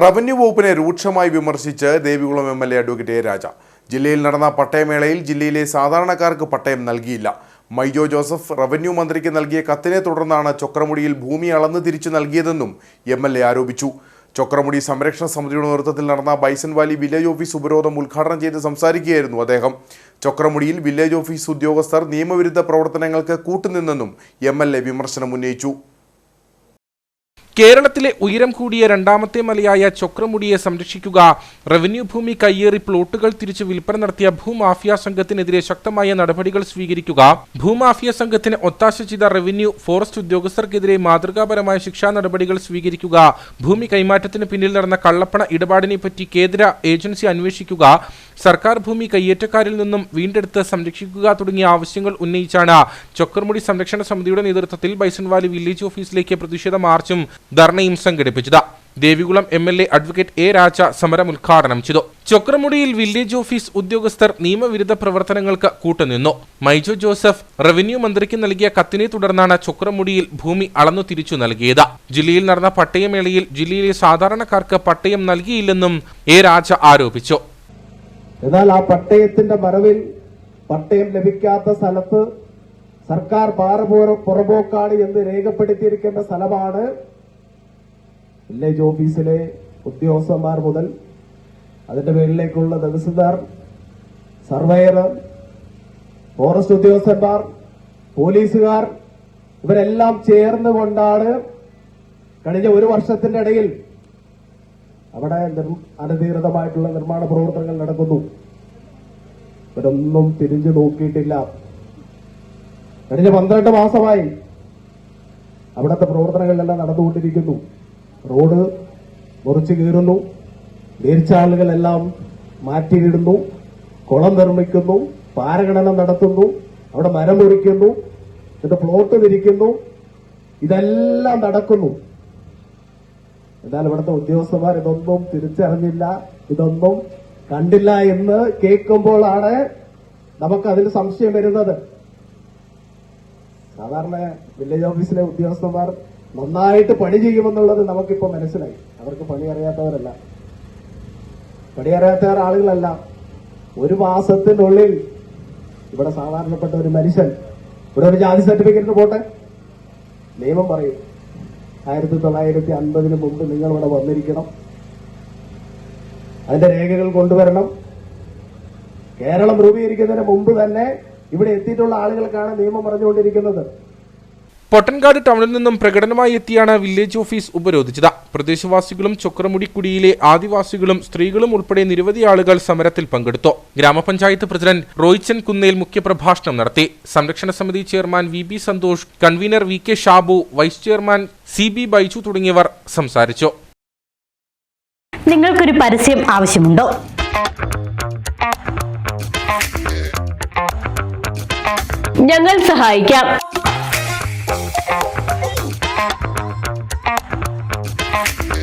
Revenue വകുപ്പിനെ രൂക്ഷമായി വിമർശിച്ച് Devikulam M L A advocate A Raja. ജില്ലയിൽ നടന്ന പട്ടയമേളയിൽ ജില്ലയിലെ സാധാരണക്കാർക്ക് പട്ടയം നൽകിയില്ല. മൈജോ ജോസഫ് റവന്യൂ മന്ത്രിക്ക് നൽകിയ കത്തിനെ തുടർന്നാണ് ചൊക്രമുടിയിൽ ഭൂമി അളന്ന് തിരിച്ചു നൽകിയതെന്നും എം എൽ എ ആരോപിച്ചു. ചൊക്രമുടി സംരക്ഷണ സമിതിയുടെ നേതൃത്വത്തിൽ നടന്ന ബൈസൺ വാലി വില്ലേജ് ഓഫീസ് ഉപരോധം ഉദ്ഘാടനം ചെയ്ത് സംസാരിക്കുകയായിരുന്നു അദ്ദേഹം. ചൊക്രമുടിയിൽ വില്ലേജ് ഓഫീസ് ഉദ്യോഗസ്ഥർ നിയമവിരുദ്ധ പ്രവർത്തനങ്ങൾക്ക് കൂട്ടുനിന്നെന്നും എം വിമർശനം ഉന്നയിച്ചു കേരളത്തിലെ ഉയരം കൂടിയ രണ്ടാമത്തെ മലയായ ചൊക്രമുടിയെ സംരക്ഷിക്കുക റവന്യൂ ഭൂമി കയ്യേറി പ്ലോട്ടുകൾ തിരിച്ചു വിൽപ്പന നടത്തിയ ഭൂമാഫിയ സംഘത്തിനെതിരെ ശക്തമായ നടപടികൾ സ്വീകരിക്കുക ഭൂമാഫിയ സംഘത്തിന് ഒത്താശ ചെയ്ത റവന്യൂ ഫോറസ്റ്റ് ഉദ്യോഗസ്ഥർക്കെതിരെ മാതൃകാപരമായ ശിക്ഷാ നടപടികൾ സ്വീകരിക്കുക ഭൂമി കൈമാറ്റത്തിന് പിന്നിൽ നടന്ന കള്ളപ്പണ ഇടപാടിനെ പറ്റി കേന്ദ്ര ഏജൻസി അന്വേഷിക്കുക സർക്കാർ ഭൂമി കയ്യേറ്റക്കാരിൽ നിന്നും വീണ്ടെടുത്ത് സംരക്ഷിക്കുക തുടങ്ങിയ ആവശ്യങ്ങൾ ഉന്നയിച്ചാണ് ചൊക്കർമുടി സംരക്ഷണ സമിതിയുടെ നേതൃത്വത്തിൽ ബൈസൺവാലി വില്ലേജ് ഓഫീസിലേക്ക് പ്രതിഷേധ മാർച്ചും ധർണയും സംഘടിപ്പിച്ചത്. Devikulam M L A advocate A Raja സമരം ഉദ്ഘാടനം ചെയ്തു. ചൊക്രമുടിയിൽ വില്ലേജ് ഓഫീസ് ഉദ്യോഗസ്ഥർ നിയമവിരുദ്ധ പ്രവർത്തനങ്ങൾക്ക് കൂട്ടുനിന്നു. മൈജോ ജോസഫ് റവന്യൂ മന്ത്രിക്ക് നൽകിയ കത്തിനെ തുടർന്നാണ് ചൊക്രമുടിയിൽ ഭൂമി അളന്നു തിരിച്ചു നൽകിയത്. ജില്ലയിൽ നടന്ന പട്ടയമേളയിൽ ജില്ലയിലെ സാധാരണക്കാർക്ക് പട്ടയം നൽകിയില്ലെന്നും എ രാജ ആരോപിച്ചു. എന്നാൽ ആ പട്ടയത്തിന്റെ മറവിൽ പട്ടയം ലഭിക്കാത്ത സ്ഥലത്ത് സർക്കാർ പാറപൂർ പുറമ്പോക്കാണ് എന്ന് രേഖപ്പെടുത്തിയിരിക്കുന്ന സ്ഥലമാണ് വില്ലേജ് ഓഫീസിലെ ഉദ്യോഗസ്ഥന്മാർ മുതൽ അതിന്റെ പേരിലേക്കുള്ള തഹസിൽദാർ സർവേയർ ഫോറസ്റ്റ് ഉദ്യോഗസ്ഥന്മാർ പോലീസുകാർ ഇവരെല്ലാം ചേർന്നുകൊണ്ടാണ് കഴിഞ്ഞ ഒരു വർഷത്തിന്റെ ഇടയിൽ അവിടെ അനധികൃതമായിട്ടുള്ള നിർമ്മാണ പ്രവർത്തനങ്ങൾ നടക്കുന്നു. ഇവരൊന്നും തിരിഞ്ഞു നോക്കിയിട്ടില്ല. കഴിഞ്ഞ പന്ത്രണ്ട് മാസമായി അവിടുത്തെ പ്രവർത്തനങ്ങളെല്ലാം നടന്നുകൊണ്ടിരിക്കുന്നു. റോഡ് മുറിച്ചു കീറുന്നു. നീർച്ചാളുകളെല്ലാം മാറ്റിയിടുന്നു. കുളം നിർമ്മിക്കുന്നു. പാരഗണന നടത്തുന്നു. അവിടെ മരം മുറിക്കുന്നു. എന്നിട്ട് പ്ലോട്ട് തിരിക്കുന്നു ഇതെല്ലാം നടക്കുന്നു. എന്നാൽ ഇവിടുത്തെ ഉദ്യോഗസ്ഥന്മാർ ഇതൊന്നും തിരിച്ചറിഞ്ഞില്ല. ഇതൊന്നും കണ്ടില്ല എന്ന് കേൾക്കുമ്പോഴാണ് നമുക്ക് അതിൽ സംശയം വരുന്നത്. സാധാരണ വില്ലേജ് ഓഫീസിലെ ഉദ്യോഗസ്ഥന്മാർ നന്നായിട്ട് പണി ചെയ്യുമെന്നുള്ളത് നമുക്കിപ്പോ മനസ്സിലായി. അവർക്ക് പണി അറിയാത്തവരല്ല. പണി അറിയാത്ത ആളുകളല്ല. ഒരു മാസത്തിനുള്ളിൽ ഇവിടെ സാധാരണപ്പെട്ട ഒരു മനുഷ്യൻ ഇവിടെ ഒരു ജാതി സർട്ടിഫിക്കറ്റിന് പോട്ടെ? നിയമം പറയും. ആയിരത്തി തൊള്ളായിരത്തി അൻപതിന് മുമ്പ് നിങ്ങൾ ഇവിടെ വന്നിരിക്കണം. അതിന്റെ രേഖകൾ കൊണ്ടുവരണം. കേരളം രൂപീകരിക്കുന്നതിന് മുമ്പ് തന്നെ ഇവിടെ എത്തിയിട്ടുള്ള ആളുകൾക്കാണ് നിയമം പറഞ്ഞുകൊണ്ടിരിക്കുന്നത്. പൊട്ടൻകാട് ടൗണിൽ നിന്നും പ്രകടനമായി എത്തിയാണ് വില്ലേജ് ഓഫീസ് ഉപരോധിച്ചത്. പ്രദേശവാസികളും ചൊക്രമുടിക്കുടിയിലെ ആദിവാസികളും സ്ത്രീകളും ഉൾപ്പെടെ നിരവധി ആളുകൾ സമരത്തിൽ പങ്കെടുത്തു. ഗ്രാമപഞ്ചായത്ത് പ്രസിഡന്റ് റോയിച്ചൻ കുന്നേൽ മുഖ്യപ്രഭാഷണം നടത്തി. സംരക്ഷണ സമിതി chairman V B Santhosh convenor V K Shabu vice chairman C B Baiju തുടങ്ങിയവർ സംസാരിച്ചു. നിങ്ങൾക്കൊരു പരസ്യം ആവശ്യമുണ്ടോ? ഞങ്ങൾ സഹായിക്കാം.